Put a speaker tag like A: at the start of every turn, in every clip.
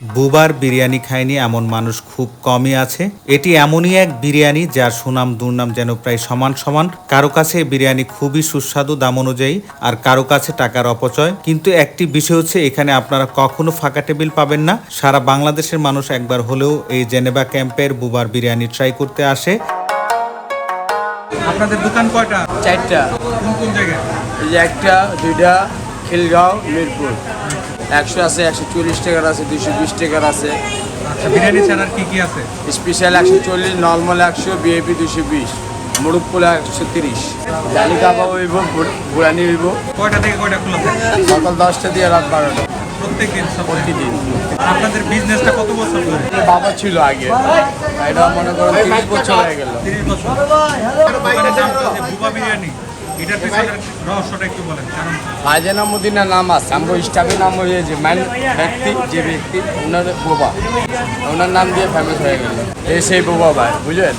A: বুবার বিরিয়ানি খায়নি এমন মানুষ খুব কমই আছে। এটি এমনই এক বিরিয়ানি যার সুনাম দুর্নাম যেন প্রায় সমান সমান। কারও কাছে বিরিয়ানি খুবই সুস্বাদু দাম অনুযায়ী আর কারও কাছে টাকার অপচয়। কিন্তু একটি বিষয় হচ্ছে এখানে আপনারা কখনো ফাঁকা টেবিল পাবেন না। সারা বাংলাদেশের মানুষ একবার হলেও এই জেনেভা ক্যাম্পের বুবার বিরিয়ানি ট্রাই করতে আসে।
B: আপনাদের দোকান কয়টা?
C: চারটা।
B: কোন কোন জায়গায়?
C: একটা দুইটা খিলগাঁও মিরপুর। একশো আছে একশো চল্লিশ টাকার আছে দুইশো বিশ টাকার আছে।
B: আচ্ছা বিরিয়ানি ছাড়ার কি কি আছে?
C: স্পেশাল একশো চল্লিশ নর্মাল একশো বিএপি দুশো বিশ পোলা একশো তিরিশ। জালি কাবাব হইব বুড়ানি হইব।
B: কয়টা থেকে কয়টা খোলা থাকে?
C: সকাল দশটা দিয়ে রাত বারোটা।
B: প্রত্যেক দিন
C: প্রতিদিন।
B: আপনাদের বিজনেসটা কত বছর ধরে?
C: বাবা ছিল আগে। এটা মনে করেন তিরিশ বছর হয়ে গেল।
B: তিরিশ বছর। বিরিয়ানি। এটার রহস্যটা একটু বলেন কারণ
C: ফাইজানা মদিনার নাম আছে। আমার স্টাফের নাম হয়ে যে ম্যান ব্যক্তি যে ব্যক্তি ওনার বোবা। ওনার নাম দিয়ে ফেমাস হয়ে গেল। এই সেই বোবা ভাই বুঝলেন?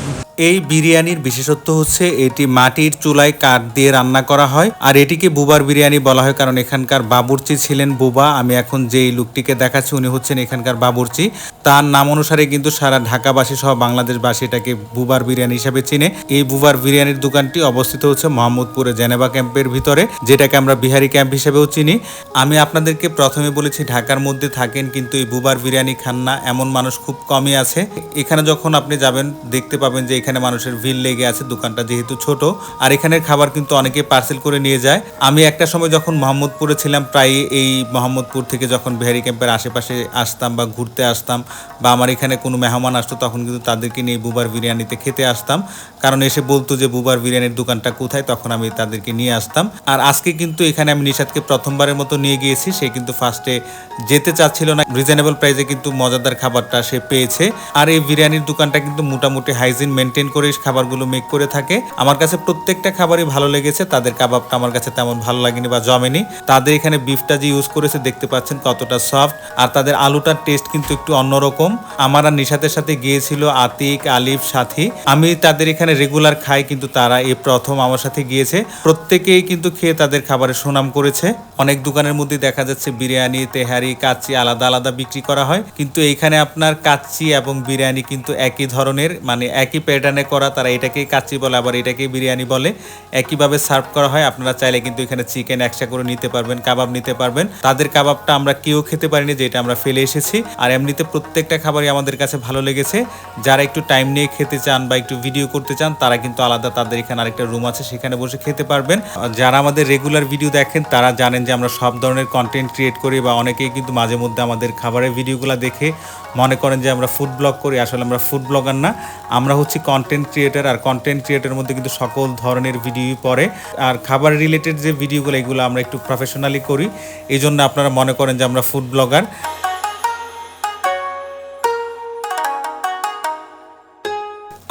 A: এই বিরিয়ানির বিশেষত্ব হচ্ছে এটি মাটির চুলায় কাঠ দিয়ে রান্না করা হয় আর এটিকে বুবার বিরিয়ানি বলা হয় কারণ এখানকার বাবুর্চি ছিলেন বুবা। আমি এখন যেই লুকটিকে দেখাচ্ছি উনি হচ্ছেন এখানকার বাবুর্চি। তার নাম অনুসারে কিন্তু সারা ঢাকাবাসী সহ বাংলাদেশবাসী এটাকে বুবার বিরিয়ানি হিসাবে চিনে। এই বুবার বিরিয়ানির দোকানটি অবস্থিত হচ্ছে মোহাম্মদপুরে জেনেভা ক্যাম্পের ভিতরে, যেটাকে আমরা বিহারি ক্যাম্প হিসেবেও চিনি। আমি আপনাদেরকে প্রথমে বলেছি, ঢাকার মধ্যে থাকেন কিন্তু এই বুবার বিরিয়ানি খান না। এমন মানুষ খুব কমই আছে। এখানে যখন আপনি যাবেন, দেখতে পাবেন যে এখানে মানুষের ভিড় লেগে আছে, দোকানটা যেহেতু ছোট। আর এখানের খাবার কিন্তু অনেকে পার্সেল করে নিয়ে যায়। আমি একটা সময় যখন মোহাম্মদপুরে ছিলাম প্রায় এই মোহাম্মদপুর থেকে যখন বিহারি ক্যাম্পের আশেপাশে আসতাম বা ঘুরতে আসতাম বা আমার এখানে কোনো মেহমান আসতো, তখন কিন্তু তাদেরকে নিয়ে বুবার বিরিয়ানিতে খেতে আসতাম। কারণ এসে বলতো যে, বুবার বিরিয়ানির দোকানটা কোথায়? তখন আমি তাদেরকে নিয়ে আসতাম। আর আজকে কিন্তু এখানে আমি নিশাদকে প্রথমবারের মতো নিয়ে গিয়েছি। সে কিন্তু ফার্স্টে যেতে চাচ্ছিল না। রিজনেবল প্রাইসে কিন্তু মজাদার খাবারটা সে পেয়েছে। আর এই বিরিয়ানির দোকানটা কিন্তু মোটামুটি হাইজিন মেনটেন করে খাবারগুলো মেক করে থাকে। আমার কাছে প্রত্যেকটা খাবারই ভালো লেগেছে। তাদের কাবাবটা আমার কাছে তেমন ভালো লাগেনি বা জমেনি। তাদের এখানে বিফটা যে ইউজ করেছে, দেখতে পাচ্ছেন কতটা সফট আর তাদের আলুটার টেস্ট কিন্তু একটু অন্যরকম। আমার আর নিশাতের সাথে গিয়েছিল আতিক, আলিফ, সাথী। আমি তাদের এখানে রেগুলার খাই, কিন্তু তারা এই প্রথম আমার সাথে গিয়েছে। প্রত্যেকেই কিন্তু খেয়ে তাদের খাবারের সুনাম করেছে। অনেক দোকানের মধ্যে দেখা যাচ্ছে বিরিয়ানি, তেহারি, কাচ্চি আলাদা আলাদা বিক্রি করা হয়। কিন্তু এইখানে আপনার কাচ্চি এবং বিরিয়ানি কিন্তু একই ধরনের মানে একই প্যাটার্নে করা। তারা এটাকেই কাচ্চি বলে, আবার এটাকেই বিরিয়ানি বলে। একইভাবে সার্ভ করা হয়। আপনারা চাইলে কিন্তু এখানে চিকেন একসা করে নিতে পারবেন, কাবাব নিতে পারবেন। তাদের কাবাবটা আমরা কেউ খেতে পারিনি, যেটা আমরা ফেলে এসেছি। আর এমনিতে প্রত্যেকটা খাবারই আমাদের কাছে ভালো লেগেছে। যারা একটু টাইম নিয়ে খেতে চান বা একটু ভিডিও করতে চান, তারা কিন্তু আলাদা তাদের এখানে আরেকটা রুম আছে, সেখানে বসে খেতে পারবেন। যারা আমাদের রেগুলার ভিডিও দেখেন, তারা জানেন যে আমরা সব ধরনের কন্টেন্ট ক্রিয়েট করি বা অনেকেই কিন্তু মাঝে মধ্যে আমাদের খাবারের ভিডিওগুলো দেখে মনে করেন যে আমরা ফুড ব্লগ করি। আসলে আমরা ফুড ব্লগার না, আমরা হচ্ছি কন্টেন্ট ক্রিয়েটার আর কন্টেন্ট ক্রিয়েটারের মধ্যে কিন্তু সকল ধরনের ভিডিওই পড়ে। আর খাবার রিলেটেড যে ভিডিওগুলো এগুলো আমরা একটু প্রফেশনালি করি। এই জন্য আপনারা মনে করেন যে আমরা ফুড ব্লগার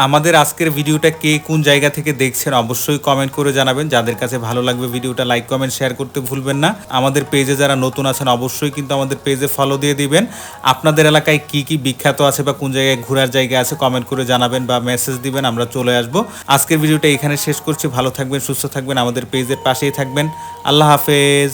A: আমাদের আজকের ভিডিওটা কে কোন জায়গা থেকে দেখছেন অবশ্যই কমেন্ট করে জানাবেন। যাদের কাছে ভালো লাগবে ভিডিওটা লাইক কমেন্ট শেয়ার করতে ভুলবেন না। আমাদের পেজে যারা নতুন আছেন অবশ্যই কিন্তু আমাদের পেজে ফলো দিয়ে দিবেন। আপনাদের এলাকায় কি কি বিখ্যাত আছে বা কোন জায়গায় ঘোরার জায়গা আছে কমেন্ট করে জানাবেন বা মেসেজ দিবেন, আমরা চলে আসব। আজকের ভিডিওটা এখানে শেষ করছি। ভালো থাকবেন, সুস্থ থাকবেন। আমাদের পেজের পাশেই থাকবেন। আল্লাহ হাফেজ।